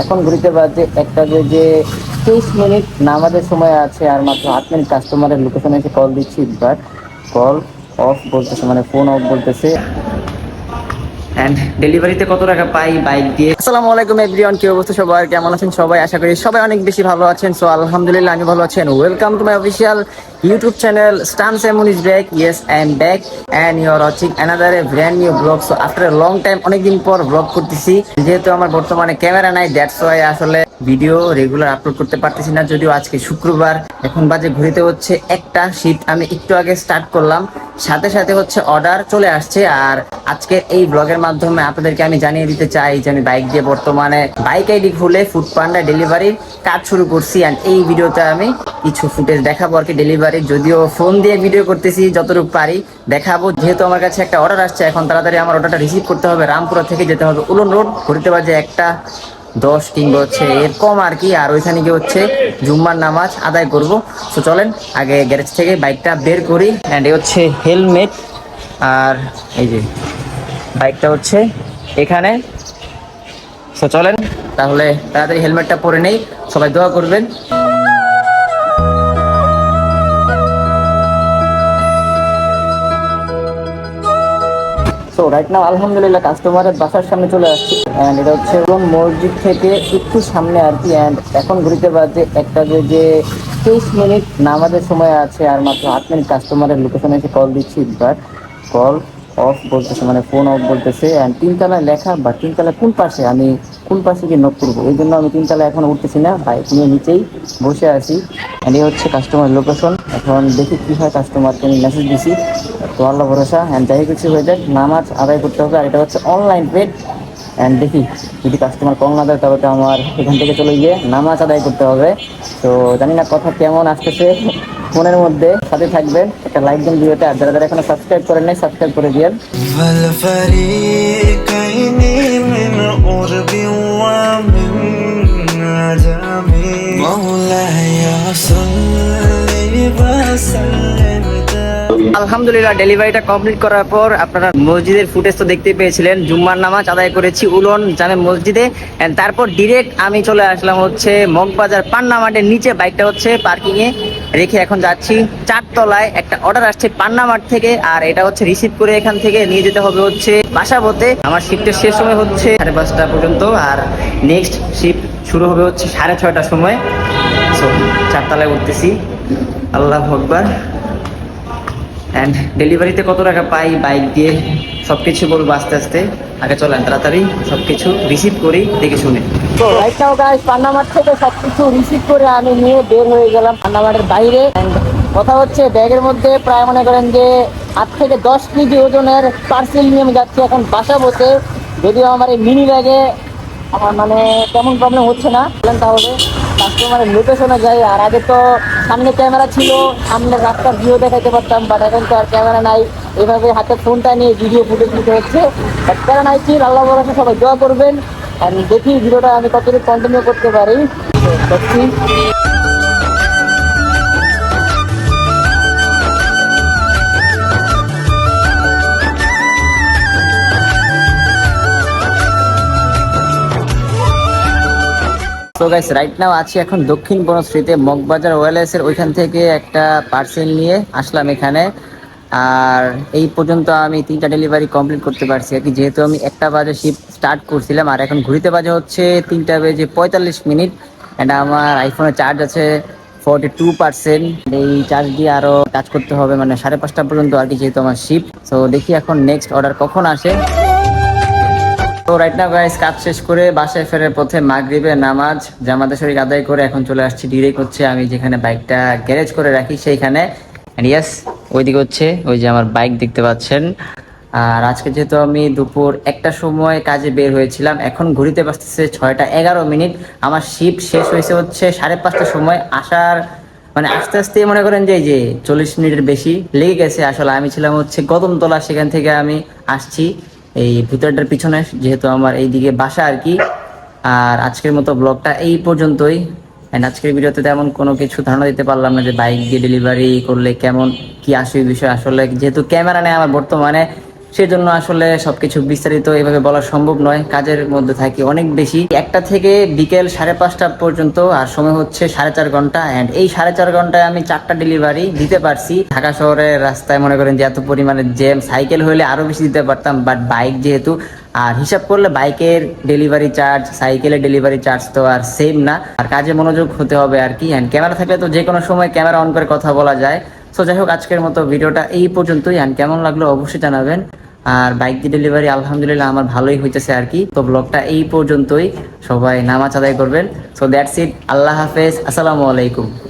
এখন ঘুরিতে পারছে একটা যে যে তেইশ মিনিট নামাজের সময় আছে আর মাত্র আট মিনিট কাস্টমারের লোকেশনে এসে কল দিচ্ছি বাট কল অফ বলতেছে মানে ফোন অফ বলতেছে। অ্যান্ড ডেলিভারিতে কত টাকা পাই? বাইক দিয়ে। আসসালামু আলাইকুম এভরিওয়ান কি অবস্থা সবার? কেমন আছেন সবাই? আশা করি সবাই অনেক বেশি ভালো আছেন। সো আলহামদুলিল্লাহ, আমি ভালো আছেন welcome to my official YouTube channel Stan Semon is back yes I am back and you are watching another a brand new blog so after long time অনেকদিন পর ব্লগ করতেছি। যেহেতু আমার বর্তমানে ক্যামেরা নাই দ্যাটস ওয়াই আসলে video regular upload করতে পারতেছি না, যদিও আজকে শুক্রবার। এখন বাজে ঘুরিতে হচ্ছে একটা, শীত আমি একটু আগে স্টার্ট করলাম। সাথে সাথে হচ্ছে অর্ডার চলে আসছে, আর আজকে এই ব্লগের মাধ্যমে আপনাদেরকে আমি জানিয়ে দিতে চাই যে আমি বাইক দিয়ে বর্তমানে বাইক আইডি খুলে ফুড পান্ডা ডেলিভারির কাজ শুরু করছি অ্যান্ড এই ভিডিওতে আমি কিছু ফুটেজ দেখাবো আর কি ডেলিভারি যদিও ফোন দিয়ে ভিডিও করতেছি, যতটুকু পারি দেখাবো। যেহেতু আমার কাছে একটা অর্ডার আসছে, এখন তাড়াতাড়ি আমার অর্ডারটা রিসিভ করতে হবে। রামপুরা থেকে যেতে হবে, উলন রোড ঘুরতে বাজে একটা দশ কিংবা হচ্ছে এর কম আর কি, আর ওইখানে গিয়ে হচ্ছে জুম্মার নামাজ আদায় করব। তো চলেন, আগে গ্যারেজ থেকে বাইকটা বের করি অ্যান্ড এ হচ্ছে হেলমেট আর এই যে বাইকটা হচ্ছে এখানে। তো চলেন, তাহলে তাড়াতাড়ি হেলমেটটা পরে নেই, সবাই দোয়া করবেন। সো রাইট নাও আলহামদুলিল্লাহ কাস্টমারের বাসার সামনে চলে আসছি। অ্যান্ড এটা হচ্ছে এবং মসজিদ থেকে একটু সামনে আর কি। অ্যান্ড এখন ঘুরিতে বাজে একটা যে যে তেইশ মিনিট নামাজের সময় আছে আর মাত্র আট মিনিট কাস্টমারের লোকেশনে এসে কল দিচ্ছি। বাট কল অফ বলতেছে মানে ফোন অফ বলতেছে। অ্যান্ড তিনতলায় লেখা বা তিনতলা কোন পাশে? আমি কোন পাশে গিয়ে নক করব? এই জন্য আমি তিনতলা এখন উঠতেছি না। বাইক নিয়ে নিচেই বসে আছি। অ্যান্ড এই হচ্ছে কাস্টমার লোকেশন এখন দেখি কী হয় কাস্টমারকে আমি মেসেজ দিছি তো আল্লাহ ভরসা অ্যান্ড যাই কিছু হয়ে যাক নামাজ আদায় করতে হবে আর এটা হচ্ছে অনলাইন পেড অ্যান্ড দেখি যদি কাস্টমার কল না দেয় তবে তো আমার এখান থেকে চলে গিয়ে নামাজ আদায় করতে হবে তো জানি না কথা কেমন আসতেছে ফোনের মধ্যে সাথে থাকবেন একটা লাইক দিন ভিডিওতে আর যারা যারা এখনো সাবস্ক্রাইব করেন নাই সাবস্ক্রাইব করে দিয়ে والفريقين من قرب ومن عجم مولاي صل আলহামদুলিল্লাহ ডেলিভারিটা কমপ্লিট করার পর আপনারা মসজিদের ফুটেজ তো দেখতে পেয়েছিলেন। জুম্মার নামাজ আদায় করেছি উলন জামে মসজিদে। And তারপর ডিরেক্ট আমি চলে আসলাম হচ্ছে মগবাজার পান্না মাঠের নিচে। বাইকটা হচ্ছে পার্কিং এ রেখে এখন যাচ্ছি। চারতলায় একটা অর্ডার আসছে পান্না মাঠ থেকে। আর এটা হচ্ছে রিসিভ করে এখান থেকে নিয়ে যেতে হবে হচ্ছে বাসাবোতে আমার শিফটের শেষ সময় হচ্ছে সাড়ে পাঁচটা পর্যন্ত। আর নেক্সট শিফট শুরু হবে হচ্ছে সাড়ে ছয়টার সময়। চারতলায় উঠতেছি। আল্লাহ আকবার। অ্যান্ড ডেলিভারিতে কত টাকা পাই? বাইক দিয়ে সব কিছু বলব আস্তে আস্তে। আগে চলেন, তাড়াতাড়ি সব কিছু রিসিভ করি, দেখে শুনে। তো রাইট নাও গাইস পান্নামাঠ থেকে সব কিছু রিসিভ করে আমি নিয়ে বের হয়ে গেলাম পান্নামাঠের বাইরে। কথা হচ্ছে, ব্যাগের মধ্যে প্রায় মনে করেন যে আট থেকে দশ কেজি ওজনের পার্সেল নিয়ে আমি যাচ্ছি এখন বাসা বসে। যদিও আমার এই মিনি ব্যাগে আমার মানে তেমন প্রবলেম হচ্ছে না। তাহলে। কাস্টমারের লোকেশনে যাই, আর আগে তো সামনে ক্যামেরা ছিল, সামনে রাস্তার ভিউ দেখাতে পারতাম বাট এখন তো আর ক্যামেরা নাই। এভাবে হাতে ফোনটা নিয়ে ভিডিও ফুটেজ নিতে হচ্ছে। বাট প্যারা নাই কি, আল্লাহ বরসে সবাই দোয়া করবেন। আর দেখি ভিডিওটা আমি কতটুকু কন্টিনিউ করতে পারি। তো গাইস রাইট নাও আছি এখন দক্ষিণ বনশ্রীতে মগবাজার ওয়েলএস এর ওইখান থেকে একটা পার্সেল নিয়ে আসলাম এখানে। আর এই পর্যন্ত আমি তিনটা ডেলিভারি কমপ্লিট করতে পারছি আর কি। যেহেতু আমি একটা বাজে শিপ স্টার্ট করছিলাম আর এখন ঘুরিতে বাজে হচ্ছে তিনটা বেজে পঁয়তাল্লিশ মিনিট অ্যান্ড আমার আইফোনের চার্জ আছে ফোরটি টু পার্সেন্ট এই চার্জ দিয়ে আরও কাজ করতে হবে মানে সাড়ে পাঁচটা পর্যন্ত আর কি যেহেতু আমার শিপ তো দেখি এখন নেক্সট অর্ডার কখন আসে। তো রাইট নাও গাইস কাজ শেষ করে বাসায় ফেরার পথে মাগরিবে নামাজ, জামাতে শরীর আদায় করে এখন চলে আসছি ডিরেক্ট হচ্ছে আমি যেখানে বাইকটা গ্যারেজ করে রাখি সেইখানে। ইয়াস ওইদিকে হচ্ছে ওই যে আমার বাইক দেখতে পাচ্ছেন। আর আজকে যেহেতু আমি দুপুর একটা সময় কাজে বের হয়েছিলাম, এখন ঘুরিতে বাজতেছে ছয়টা এগারো মিনিট। আমার শিফট শেষ হয়েছে হচ্ছে সাড়ে পাঁচটার সময়। আসার মানে আস্তে আস্তে মনে করেন যে এই যে চল্লিশ মিনিটের বেশি লেগে গেছে। আসলে আমি ছিলাম হচ্ছে কদমতলা সেখান থেকে আমি আসছি। এই ভিতরটার পিছনে, যেহেতু আমার এইদিকে বাসা আর কি। আর আজকের মতো ব্লগটা এই পর্যন্তই। অ্যান্ড আজকের ভিডিওতে তেমন কোনো কিছু ধারণা দিতে পারলাম না যে বাইক দিয়ে ডেলিভারি করলে কেমন, কি আসে বিষয়। আসলে যেহেতু ক্যামেরা নেই আমার বর্তমানে সেজন্য আসলে সবকিছু বিস্তারিত এভাবে বলা সম্ভব নয়। কাজের মধ্যে থাকি অনেক বেশি। একটা থেকে বিকেল সাড়ে পাঁচটা পর্যন্ত আর সময় হচ্ছে সাড়ে চার ঘণ্টা। অ্যান্ড এই সাড়ে চার ঘন্টায় আমি চারটা ডেলিভারি দিতে পারছি। ঢাকা শহরের রাস্তায় মনে করেন যে এত পরিমাণে জ্যাম সাইকেল হলে আরও বেশি দিতে পারতাম। বাট বাইক যেহেতু, আর হিসাব করলে বাইকের ডেলিভারি চার্জ সাইকেলের ডেলিভারি চার্জ তো আর সেম না। আর কাজে মনোযোগ হতে হবে আর কি। অ্যান্ড ক্যামেরা থাকলে তো যে কোনো সময় ক্যামেরা অন করে কথা বলা যায়। সো যাই হোক, আজকের মতো ভিডিওটা এই পর্যন্তই। অ্যান্ড কেমন লাগল অবশ্যই জানাবেন। আর বাইক দিয়ে ডেলিভারি আলহামদুলিল্লাহ আমার ভালোই হইতেছে আর কি। তো ব্লগটা এই পর্যন্তই। সবাই নামাজ আদায় করবেন। সো দ্যাটস ইট আল্লাহ হাফেজ। আসসালামু আলাইকুম।